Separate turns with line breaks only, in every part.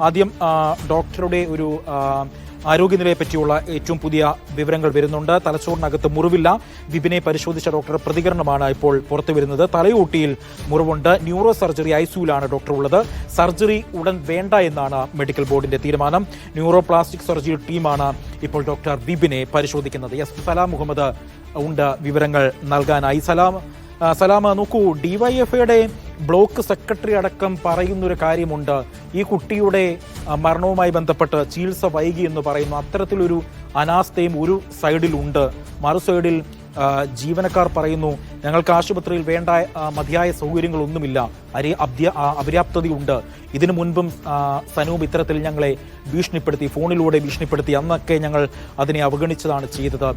ആദ്യം ഡോക്ടറുടെ ഒരു ആരോഗ്യനിലയെ പറ്റിയുള്ള ഏറ്റവും പുതിയ വിവരങ്ങൾ വരുന്നുണ്ട്. തലച്ചോറിനകത്ത് മുറിവില്ല. വിപിനെ പരിശോധിച്ച ഡോക്ടർ പ്രതികരണമാണ് ഇപ്പോൾ പുറത്തു വരുന്നത്. തലയോട്ടിയിൽ മുറിവുണ്ട്. ന്യൂറോ സർജറി ഐസിയുലാണ് ഡോക്ടർ ഉള്ളത് സർജറി ഉടൻ വേണ്ട എന്നാണ് മെഡിക്കൽ ബോർഡിന്റെ തീരുമാനം. ന്യൂറോ പ്ലാസ്റ്റിക് സർജറി ടീമാണ് ഇപ്പോൾ ഡോക്ടർ വിപിനെ പരിശോധിക്കുന്നത്. എസ് സലാം മുഹമ്മദ് ഉണ്ട് വിവരങ്ങൾ നൽകാനായി. സലാം സലാം നോക്കൂ ഡിവൈഎഫ്ഐയുടെ ബ്ലോക്ക് സെക്രട്ടറി അടക്കം പറയുന്നൊരു കാര്യമുണ്ട്. ഈ കുട്ടിയുടെ മരണവുമായി ബന്ധപ്പെട്ട് ചികിത്സ വൈകി എന്ന് പറയുന്നു. അത്തരത്തിലൊരു അനാസ്ഥയും ഒരു സൈഡിലുണ്ട്. മറു സൈഡിൽ ജീവനക്കാർ പറയുന്നു ഞങ്ങൾക്ക് ആശുപത്രിയിൽ വേണ്ട മതിയായ സൗകര്യങ്ങളൊന്നുമില്ല. അരി അബ്ദ്യ അപര്യാപ്തതയുണ്ട്. ഇതിനു മുൻപും സനൂപ് ഇത്തരത്തിൽ ഞങ്ങളെ ഭീഷണിപ്പെടുത്തി ഫോണിലൂടെ ഭീഷണിപ്പെടുത്തി അന്നൊക്കെ ഞങ്ങൾ അതിനെ അവഗണിച്ചതാണ് ചെയ്തത്.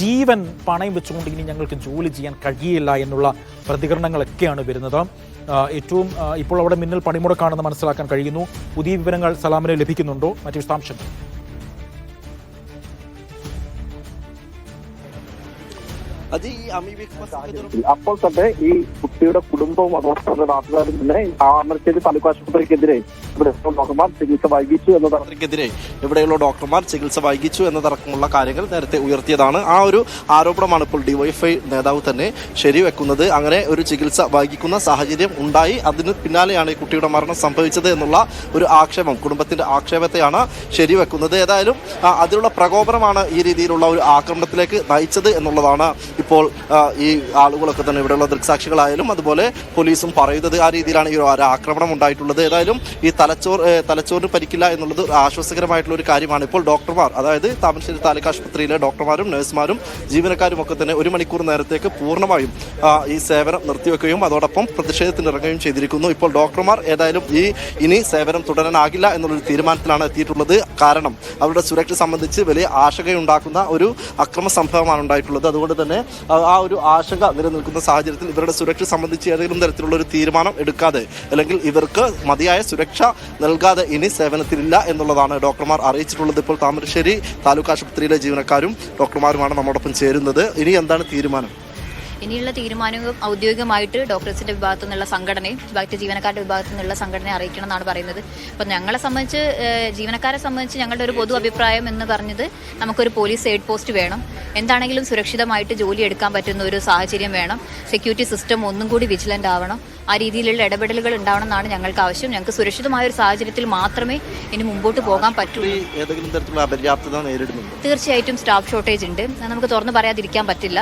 ജീവൻ പണയം വെച്ചുകൊണ്ട് ഇനി ഞങ്ങൾക്ക് ജോലി ചെയ്യാൻ കഴിയില്ല എന്നുള്ള പ്രതികരണങ്ങളൊക്കെയാണ് വരുന്നത്. ഏറ്റവും ഇപ്പോൾ അവിടെ മിന്നൽ പണിമുടക്കാണെന്ന് മനസ്സിലാക്കാൻ കഴിയുന്നു. പുതിയ വിവരങ്ങൾ സലാമിന് ലഭിക്കുന്നുണ്ടോ? മറ്റു വിശദാംശങ്ങൾ.
അത് ഈ അമീബിക്
അപ്പോൾ തന്നെ ഈ കുട്ടിയുടെ കുടുംബവും അതോടൊപ്പം നാട്ടുകാരും തന്നെ താമരശ്ശേരി താലൂക്ക് ആശുപത്രിക്കെതിരെ ഇവിടെ ഡോക്ടർമാർ ചികിത്സ വൈകിച്ചു എന്ന
ആശുപത്രിക്കെതിരെ ഇവിടെയുള്ള ഡോക്ടർമാർ ചികിത്സ വൈകിച്ചു എന്നതടക്കമുള്ള കാര്യങ്ങൾ നേരത്തെ ഉയർത്തിയതാണ്. ആ ഒരു ആരോപണമാണ് ഇപ്പോൾ ഡിവൈഎഫ്ഐ നേതാവ് തന്നെ ശരിവെക്കുന്നത്. അങ്ങനെ ഒരു ചികിത്സ വൈകിക്കുന്ന സാഹചര്യം ഉണ്ടായി. അതിന് പിന്നാലെയാണ് ഈ കുട്ടിയുടെ മരണം സംഭവിച്ചത് എന്നുള്ള ഒരു ആക്ഷേപം കുടുംബത്തിന്റെ ആക്ഷേപത്തെയാണ് ശരിവെക്കുന്നത്. ഏതായാലും അതിനുള്ള അതിലുള്ള പ്രകോപനമാണ് ഈ രീതിയിലുള്ള ഒരു ആക്രമണത്തിലേക്ക് നയിച്ചത് എന്നുള്ളതാണ് ഇപ്പോൾ ഈ ആളുകളൊക്കെ തന്നെ ഇവിടെയുള്ള ദൃക്സാക്ഷികളായാലും അതുപോലെ പോലീസും പറയുന്നത് ആ രീതിയിലാണ് ഈ ഒരു ആക്രമണം ഉണ്ടായിട്ടുള്ളത്. ഏതായാലും ഈ തലച്ചോർ തലച്ചോറിന് പരിക്കില്ല എന്നുള്ളത് ആശ്വാസകരമായിട്ടുള്ള ഒരു കാര്യമാണ്. ഇപ്പോൾ ഡോക്ടർമാർ അതായത് താമരശ്ശേരി താലൂക്ക് ആശുപത്രിയിലെ ഡോക്ടർമാരും നഴ്സുമാരും ജീവനക്കാരും ഒക്കെ തന്നെ ഒരു മണിക്കൂർ നേരത്തേക്ക് പൂർണമായും ഈ സേവനം നിർത്തിവെക്കുകയും അതോടൊപ്പം പ്രതിഷേധത്തിനിറങ്ങുകയും ചെയ്തിരിക്കുന്നു. ഇപ്പോൾ ഡോക്ടർമാർ ഏതായാലും ഈ ഇനി സേവനം തുടരാനാകില്ല എന്നുള്ളൊരു തീരുമാനത്തിലാണ് എത്തിയിട്ടുള്ളത്. കാരണം അവരുടെ സുരക്ഷ സംബന്ധിച്ച് വലിയ ആശങ്കയുണ്ടാക്കുന്ന ഒരു അക്രമ സംഭവമാണ് ഉണ്ടായിട്ടുള്ളത്. അതുകൊണ്ട് തന്നെ ആ- ഒരു ആശങ്ക നിലനിൽക്കുന്ന സാഹചര്യത്തിൽ ഇവരുടെ സുരക്ഷ സംബന്ധിച്ച് ഏതെങ്കിലും തരത്തിലുള്ള ഒരു തീരുമാനം എടുക്കാതെ അല്ലെങ്കിൽ ഇവർക്ക് മതിയായ സുരക്ഷ നൽകാതെ ഇനി സേവനത്തിലില്ല എന്നുള്ളതാണ് ഡോക്ടർമാർ അറിയിച്ചിട്ടുള്ളത്. ഇപ്പോൾ താമരശ്ശേരി താലൂക്ക് ആശുപത്രിയിലെ ജീവനക്കാരും ഡോക്ടർമാരുമാണ് നമ്മോടൊപ്പം ചേരുന്നത്. ഇനി എന്താണ് തീരുമാനം?
ഇനിയുള്ള തീരുമാനവും ഔദ്യോഗികമായിട്ട് ഡോക്ടേഴ്സിന്റെ വിഭാഗത്തു നിന്നുള്ള സംഘടനയും ബാക്കി ജീവനക്കാരുടെ വിഭാഗത്തു നിന്നുള്ള സംഘടനയെ അറിയിക്കണം എന്നാണ് പറയുന്നത്. അപ്പം ഞങ്ങളെ സംബന്ധിച്ച് ജീവനക്കാരെ സംബന്ധിച്ച് ഞങ്ങളുടെ ഒരു പൊതു അഭിപ്രായം എന്ന് പറഞ്ഞത് നമുക്കൊരു പോലീസ് എയ്ഡ് പോസ്റ്റ് വേണം. എന്താണെങ്കിലും സുരക്ഷിതമായിട്ട് ജോലി എടുക്കാൻ പറ്റുന്ന ഒരു സാഹചര്യം വേണം. സെക്യൂരിറ്റി സിസ്റ്റം ഒന്നും കൂടി വിജിലന്റ് ആവണം. ആ രീതിയിലുള്ള ഇടപെടലുകൾ ഉണ്ടാവണം എന്നാണ് ഞങ്ങൾക്ക് ആവശ്യം. ഞങ്ങൾക്ക് സുരക്ഷിതമായ ഒരു സാഹചര്യത്തിൽ മാത്രമേ ഇനി മുമ്പോട്ട് പോകാൻ പറ്റുള്ളൂ.
ഏതെങ്കിലും തരത്തിലുള്ള അപര്യാപ്തത നേരിടുന്നുണ്ട്?
തീർച്ചയായിട്ടും സ്റ്റാഫ് ഷോർട്ടേജ് ഉണ്ട്. നമുക്ക് തുറന്നു പറയാതിരിക്കാൻ പറ്റില്ല.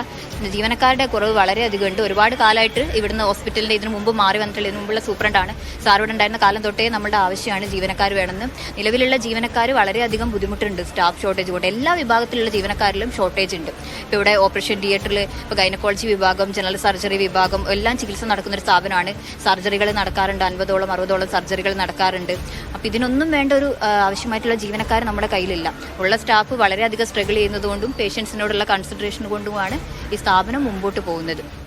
ജീവനക്കാരുടെ കുറവ് വളരെയധികം ഉണ്ട്. ഒരുപാട് കാലമായിട്ട് ഇവിടുന്ന് ഹോസ്പിറ്റലിന്റെ ഇതിനു മുമ്പ് മാറി വന്നിട്ടുള്ള ഇതിനു മുമ്പുള്ള സൂപ്രണ്ടാണ് സാർ ഇവിടെ ഉണ്ടായിരുന്ന കാലം തൊട്ടേ നമ്മുടെ ആവശ്യമാണ് ജീവനക്കാർ വേണമെന്ന്. നിലവിലുള്ള ജീവനക്കാർ വളരെയധികം ബുദ്ധിമുട്ടുണ്ട് സ്റ്റാഫ് ഷോർട്ടേജ് കൊണ്ട്. എല്ലാ വിഭാഗത്തിലുള്ള ജീവനക്കാരിലും ഷോർട്ടേജ് ഉണ്ട്. ഇപ്പോൾ ഇവിടെ ഓപ്പറേഷൻ തിയേറ്ററിൽ ഇപ്പോൾ ഗൈനക്കോളജി വിഭാഗം ജനറൽ സർജറി വിഭാഗം എല്ലാം ചികിത്സ നടക്കുന്ന ഒരു സ്ഥാപനമാണ്. സർജറികൾ നടക്കാറുണ്ട് അൻപതോളം അറുപതോളം സർജറികൾ നടക്കാറുണ്ട്. അപ്പോൾ ഇതിനൊന്നും വേണ്ട ഒരു ആവശ്യമായിട്ടുള്ള ജീവനക്കാർ നമ്മുടെ കയ്യിലില്ല. ഉള്ള സ്റ്റാഫ് വളരെയധികം സ്ട്രഗിൾ ചെയ്യുന്നതുകൊണ്ടും പേഷ്യൻസിനോടുള്ള കൺസിഡറേഷൻ കൊണ്ടുമാണ് ഈ സ്ഥാപനം മുമ്പോട്ട് പോകുന്നത്.